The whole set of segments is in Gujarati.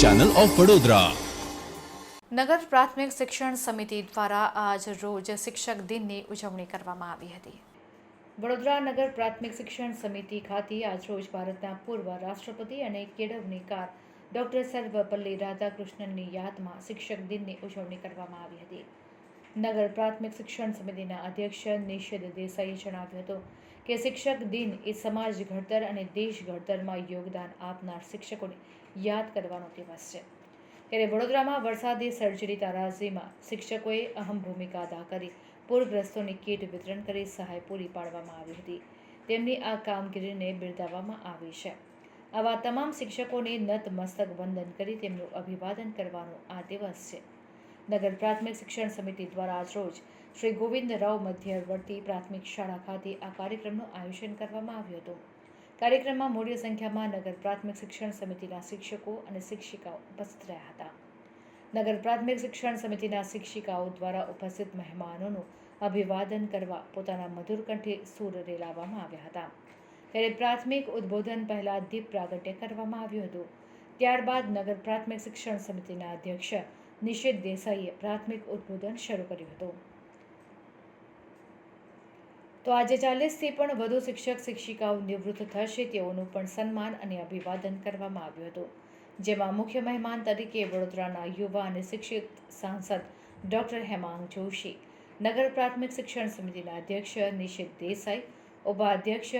ચેનલ ઓફ વડોદરા નગર પ્રાથમિક શિક્ષણ સમિતિ દ્વારા આજ રોજ શિક્ષક દિનની ઉજવણી કરવામાં આવી હતી. વડોદરા નગર પ્રાથમિક શિક્ષણ સમિતિ ખાતે આજ રોજ ભારતના પૂર્વ રાષ્ટ્રપતિ અને કેળવણીકાર ડૉક્ટર સર્વપલ્લી રાધાકૃષ્ણનની યાદમાં શિક્ષક દિનની ઉજવણી કરવામાં આવી હતી. નગર પ્રાથમિક શિક્ષણ સમિતિના અધ્યક્ષ નિષેધ દેસાઈએ જણાવ્યું હતું કે શિક્ષક દિન એ સમાજ ઘડતર અને દેશ ઘડતરમાં યોગદાન આપનાર શિક્ષકોને યાદ કરવાનો દિવસ છે. ત્યારે વડોદરામાં વરસાદી સર્જરી તારાજીમાં શિક્ષકોએ અહમ ભૂમિકા અદા કરી, પૂરગ્રસ્તોને કીટ વિતરણ કરી સહાય પૂરી પાડવામાં આવી હતી. તેમની આ કામગીરીને બિરદાવવામાં આવી છે. આવા તમામ શિક્ષકોને નતમસ્તક વંદન કરી તેમનું અભિવાદન કરવાનો આ દિવસ છે. નગર પ્રાથમિક શિક્ષણ સમિતિ દ્વારા આજરોજ શ્રી ગોવિંદરાવ મધ્યવર્તી પ્રાથમિક શાળા ખાતે આ કાર્યક્રમનું આયોજન કરવામાં આવ્યું હતું. કાર્યક્રમમાં મોટી સંખ્યામાં નગર પ્રાથમિક શિક્ષણ સમિતિના શિક્ષકો અને શિક્ષિકાઓ ઉપસ્થિત રહ્યા હતા. નગર પ્રાથમિક શિક્ષણ સમિતિના શિક્ષિકાઓ દ્વારા ઉપસ્થિત મહેમાનોનું અભિવાદન કરવા પોતાના મધુર કંઠે સૂર રેલાવવામાં આવ્યા હતા. ત્યારે પ્રાથમિક ઉદ્બોધન પહેલાં દીપ પ્રાગટ્ય કરવામાં આવ્યું હતું. ત્યારબાદ નગર પ્રાથમિક શિક્ષણ સમિતિના અધ્યક્ષ નિશિત દેસાઈએ પ્રાથમિક ઉદ્બોધન શરૂ કર્યું હતું. તો આજે ચાલીસથી પણ વધુ શિક્ષક શિક્ષિકાઓ નિવૃત્ત થશે તેઓનું પણ સન્માન અને અભિવાદન કરવામાં આવ્યું હતું. જેમાં મુખ્ય મહેમાન તરીકે વડોદરાના યુવા અને શિક્ષિત સાંસદ ડોક્ટર હેમાંગ જોશી, નગર પ્રાથમિક શિક્ષણ સમિતિના અધ્યક્ષ નિશિત દેસાઈ, ઉપાધ્યક્ષ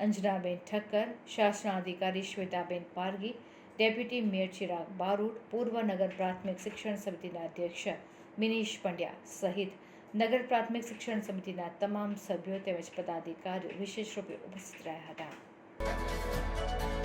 અંજનાબેન ઠક્કર, શાસનાધિકારી શ્વેતાબેન પારગી ડેપ્યુટી મેયર ચિરાગ બારૂટ પૂર્વ નગર પ્રાથમિક શિક્ષણ સમિતિના અધ્યક્ષ મિનીશ પંડ્યા સહિત નગર પ્રાથમિક શિક્ષણ સમિતિના તમામ સભ્યો તેમજ પદાધિકારીઓ વિશેષ રૂપે ઉપસ્થિત રહ્યા હતા.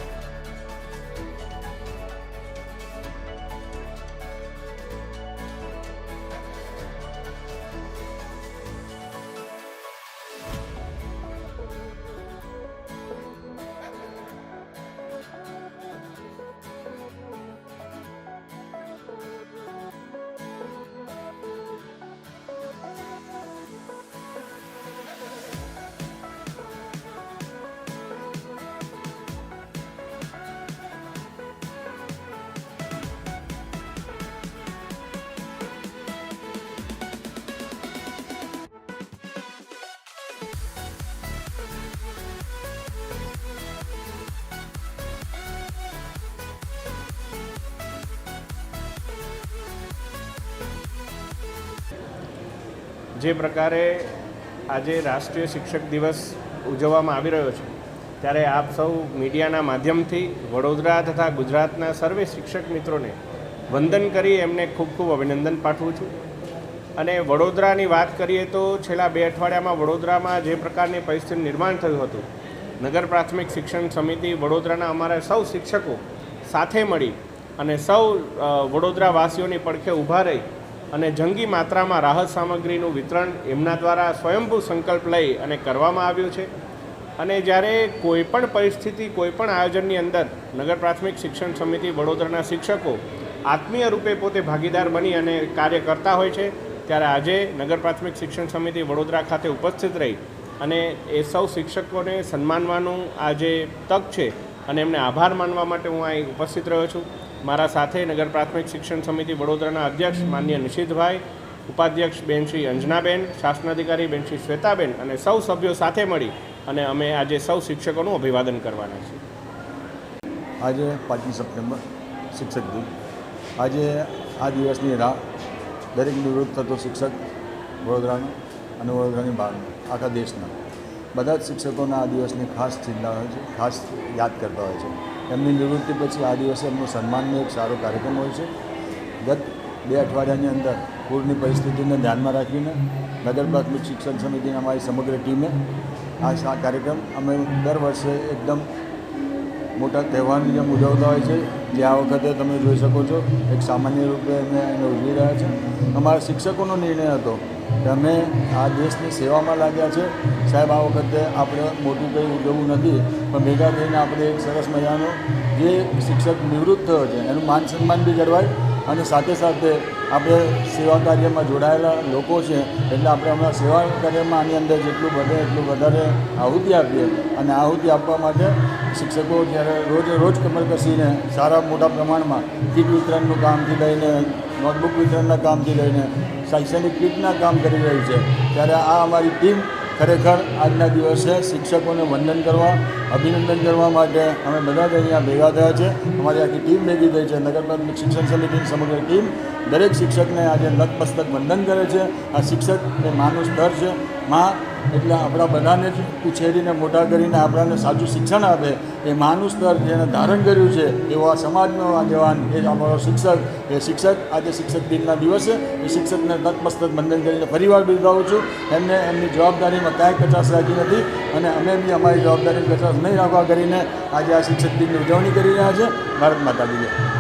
જે પ્રકારે આજે રાષ્ટ્રીય શિક્ષક દિવસ ઉજવવામાં આવી રહ્યો છે, ત્યારે આપ સૌ મીડિયાના માધ્યમથી વડોદરા તથા ગુજરાતના સર્વે શિક્ષક મિત્રોને વંદન કરી એમને ખૂબ ખૂબ અભિનંદન પાઠવું છું. અને વડોદરાની વાત કરીએ તો છેલ્લા બે અઠવાડિયામાં વડોદરામાં જે પ્રકારની પરિસ્થિતિ નિર્માણ થયું હતું, નગર પ્રાથમિક શિક્ષણ સમિતિ વડોદરાના અમારા સૌ શિક્ષકો સાથે મળી અને સૌ વડોદરાવાસીઓની પડખે ઊભા રહી અને જંગી માત્રામાં રાહત સામગ્રીનું વિતરણ એમના દ્વારા સ્વયંભૂ સંકલ્પ લઈ અને કરવામાં આવ્યું છે. અને જ્યારે કોઈ પણ પરિસ્થિતિ, કોઈ પણ આયોજનની અંદર નગર પ્રાથમિક શિક્ષણ સમિતિ, વડોદરાના શિક્ષકો આત્મીય રૂપે પોતે ભાગીદાર બની અને કાર્ય કરતા હોય છે, ત્યારે આજે નગર પ્રાથમિક શિક્ષણ સમિતિ વડોદરા ખાતે ઉપસ્થિત રહી અને એ સૌ શિક્ષકોને સન્માનવાનું આ જે તક છે, અને એમને આભાર માનવા માટે હું અહીં ઉપસ્થિત રહ્યો છું. મારા સાથે નગર પ્રાથમિક શિક્ષણ સમિતિ વડોદરાના અધ્યક્ષ માન્ય નિશિતભાઈ, ઉપાધ્યક્ષ બેન શ્રી અંજનાબેન, શાસનાધિકારી બેન શ્રી શ્વેતાબેન અને સૌ સભ્યો સાથે મળી અને અમે આજે સૌ શિક્ષકોનું અભિવાદન કરવાના છીએ. આજે પાંચમી સપ્ટેમ્બર શિક્ષક દિન. આજે આ દિવસની રાહ દરેક નિવૃત્ત થતો શિક્ષક વડોદરાનો અને વડોદરાની બહારનો, આખા દેશના. બધા જ શિક્ષકોના આ દિવસની ખાસ ચિંતા હોય છે, ખાસ યાદ કરતા હોય છે. એમની નિવૃત્તિ પછી આ દિવસે એમનું સન્માનનો એક સારો કાર્યક્રમ હોય છે. ગત બે અઠવાડિયાની અંદર પૂરની પરિસ્થિતિને ધ્યાનમાં રાખીને નગર પ્રાથમિક શિક્ષણ સમિતિની અમારી સમગ્ર ટીમે આ કાર્યક્રમ અમે દર વર્ષે એકદમ મોટા તહેવારની જેમ ઉજવતા હોય છે. જે આ વખતે તમે જોઈ શકો છો, એક સામાન્ય રૂપે અમે એને ઉજવી રહ્યા છે. અમારા શિક્ષકોનો નિર્ણય હતો કે અમે આ દેશની સેવામાં લાગ્યા છે. સાહેબ, આ વખતે આપણે મોટું કંઈ ઉજવવું નથી, પણ ભેગા થઈને આપણે એક સરસ મજાનો જે શિક્ષક નિવૃત્ત થયો છે, એનું માન સન્માન બી જળવાય. અને સાથે સાથે આપણે સેવા કાર્યમાં જોડાયેલા લોકો છે, એટલે આપણે હમણાં સેવા કાર્યમાં આની અંદર જેટલું બને એટલું વધારે આહુતિ આપીએ. અને આહુતિ આપવા માટે શિક્ષકો જ્યારે રોજ રોજ કમર કસીને સારા મોટા પ્રમાણમાં કીટ વિતરણનું કામથી લઈને, નોટબુક વિતરણના કામથી લઈને, શૈક્ષણિક કીટના કામ કરી રહી છે, ત્યારે આ અમારી ટીમ ખરેખર આજના દિવસે શિક્ષકોને વંદન કરવા, અભિનંદન કરવા માટે અમે બધા જ અહીંયા ભેગા થયા છે. અમારી આખી ટીમ ભેગી થઈ છે. નગર પ્રાથમિક શિક્ષણ સમિતિની સમગ્ર ટીમ દરેક શિક્ષકને આજે લગપસ્તક વંદન કરે છે. આ શિક્ષક એ માનું સ્તર છે. માં, એટલે આપણા બધાને જ ઉછેરીને, મોટા કરીને આપણાને સાચું શિક્ષણ આપે. એ માનું સ્તર જેને ધારણ કર્યું છે, એવો આ સમાજનો આગેવાન, એ અમારો શિક્ષક. એ શિક્ષક આજે શિક્ષક દિનના દિવસે, એ શિક્ષકને તત્મસ્તક બંધન કરીને ફરીવાર બિરદાવું છું. એમને એમની જવાબદારીમાં કાંઈ કચાશ રાખી નથી અને અમે બી અમારી જવાબદારી કચાશ નહીં રાખવા કરીને આજે આ શિક્ષક દિનની ઉજવણી કરી રહ્યા છે. ભારત માતા જય.